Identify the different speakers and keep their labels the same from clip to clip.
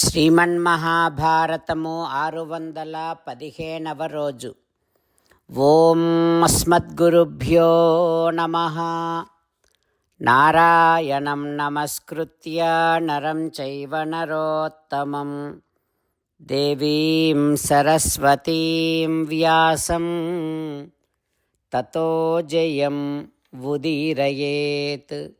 Speaker 1: శ్రీమన్మహాభారతము ఆరు వందల పదిహేనవ రోజు. ఓం అస్మద్గురుభ్యో నమ. నారాయణం నమస్కృత్య నరం చైవ నరోత్తమం. దేవీం సరస్వతీం వ్యాసం. తతో జయం ఉదీరయేత్.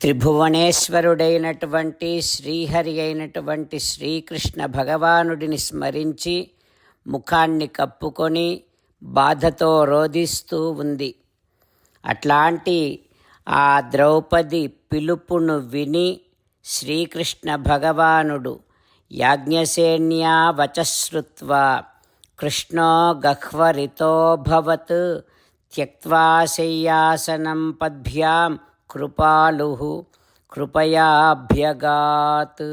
Speaker 1: త్రిభువనేశ్వరుడైనటువంటి శ్రీహరి అయినటువంటి శ్రీకృష్ణ భగవానుడిని స్మరించి ముఖాన్ని కప్పుకొని బాధతో రోధిస్తూ ఉంది. అట్లాంటి ఆ ద్రౌపది పిలుపును విని శ్రీకృష్ణ భగవానుడు యాజ్ఞసేన్యా వచశ్రుత్వ కృష్ణో గహ్వరితోభవత్ త్యక్వా శయ్యాసనం పద్భ్యాం కృపాలు కృపయాభ్యగాత్.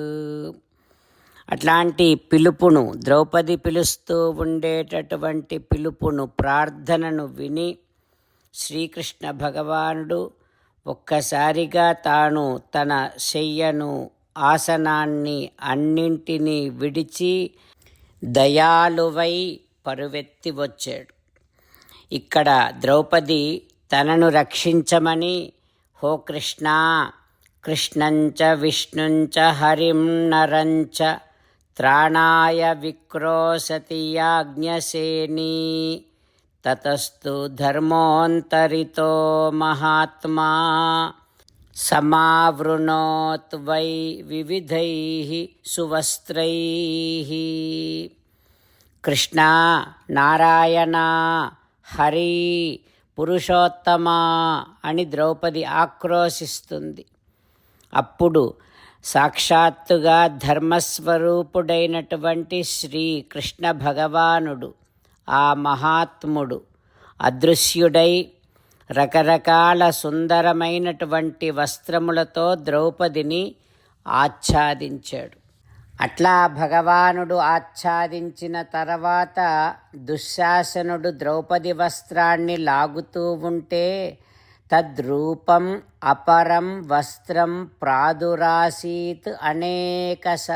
Speaker 1: అట్లాంటి పిలుపును ద్రౌపది పిలుస్తూ ఉండేటటువంటి పిలుపును ప్రార్థనను విని శ్రీకృష్ణ భగవానుడు ఒక్కసారిగా తాను తన శయ్యను ఆసనాన్ని అన్నింటినీ విడిచి దయాలువై పరువెత్తి వచ్చాడు. ఇక్కడ ద్రౌపది తనను రక్షించమని హో కృష్ణ. కృష్ణంచ విష్ణుంచ హరిం నరంచ త్రాణాయ విక్రోశతి యాజ్ఞసేనీ. తతస్తు ధర్మోంతరితో మహాత్మా. సమావృణోత్ వై వివిధై సువస్త్రై. కృష్ణ నారాయణ హరి పురుషోత్తమా అని ద్రౌపది ఆక్రోశిస్తుంది. అప్పుడు సాక్షాత్తుగా ధర్మస్వరూపుడైనటువంటి శ్రీ కృష్ణ భగవానుడు ఆ మహాత్ముడు అదృశ్యుడై రకరకాల సుందరమైనటువంటి వస్త్రములతో ద్రౌపదిని ఆచ్ఛాదించాడు. అట్లా భగవానుడు ఆచ్ఛాదించిన తర్వాత దుశ్శాసనుడు ద్రౌపది వస్త్రాన్ని లాగుతూ ఉంటే తద్రూపం అపరం వస్త్రం ప్రాదురాసీత్ అనేకశ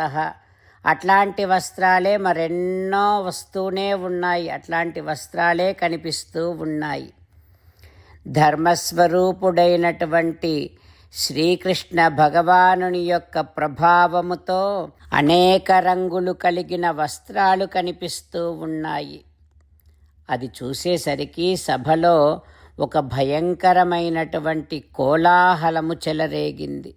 Speaker 1: అట్లాంటి వస్త్రాలే మరెన్నో వస్తూనే ఉన్నాయి. అట్లాంటి వస్త్రాలే కనిపిస్తూ ఉన్నాయి. ధర్మస్వరూపుడైనటువంటి శ్రీకృష్ణ భగవానుని యొక్క ప్రభావముతో అనేక రంగులు కలిగిన వస్త్రాలు కనిపిస్తూ ఉన్నాయి. అది చూసేసరికి సభలో ఒక భయంకరమైనటువంటి కోలాహలము చెలరేగింది.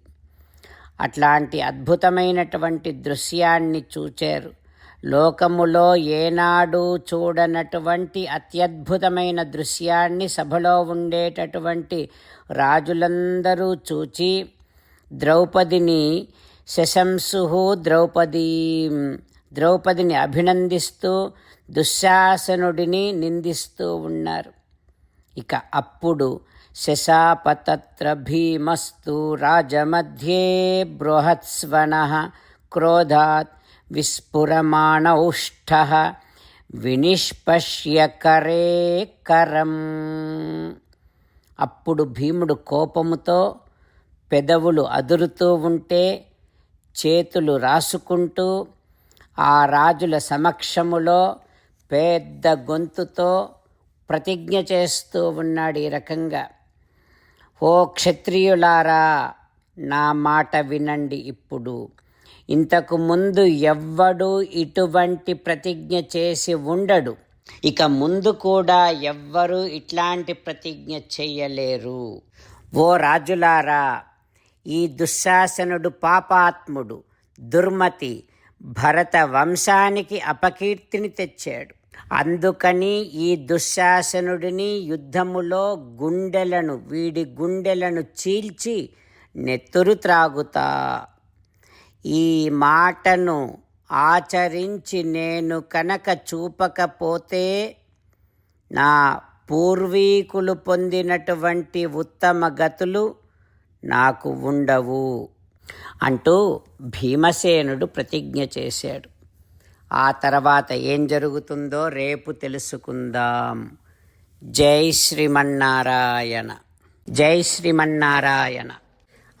Speaker 1: అట్లాంటి అద్భుతమైనటువంటి దృశ్యాన్ని చూచారు. లోకములో ఏనాడు చూడనటువంటి అత్యద్భుతమైన దృశ్యాన్ని సభలో ఉండేటటువంటి రాజులందరూ చూచి ద్రౌపదిని శశంసు ద్రౌపదీ ద్రౌపదిని అభినందిస్తూ దుశ్శాసనుడిని నిందిస్తూ ఉన్నారు. ఇక అప్పుడు శశాపతత్ర భీమస్తు రాజమధ్యే బృహత్స్వన క్రోధాత్ విస్ఫురమాణౌష్ఠ వినిష్పశ్య కరే కరం అప్పుడు భీముడు కోపముతో పెదవులు అదురుతూ ఉంటే చేతులు రాసుకుంటూ ఆ రాజుల సమక్షములో పెద్ద గొంతుతో ప్రతిజ్ఞ చేస్తూ ఉన్నాడు ఈ రకంగా. ఓ క్షత్రియులారా నా మాట వినండి ఇప్పుడు. ఇంతకు ముందు ఎవ్వడు ఇటువంటి ప్రతిజ్ఞ చేసి ఉండడు. ఇక ముందు కూడా ఎవ్వరూ ఇట్లాంటి ప్రతిజ్ఞ చెయ్యలేరు ఓ రాజులారా ఈ దుశ్శాసనుడు పాపాత్ముడు దుర్మతి భరత వంశానికి అపకీర్తిని తెచ్చాడు. అందుకని ఈ దుశ్శాసనుడిని యుద్ధములో గుండెలను వీడి గుండెలను చీల్చి నెత్తురు త్రాగుతా. ఈ మాటను ఆచరించి నేను కనుక చూపకపోతే నా పూర్వీకులు పొందినటువంటి ఉత్తమ గతులు నాకు ఉండవు అంటూ భీమసేనుడు ప్రతిజ్ఞ చేశాడు. ఆ తర్వాత ఏం జరుగుతుందో రేపు తెలుసుకుందాం. జై శ్రీమన్నారాయణ. జై శ్రీమన్నారాయణ.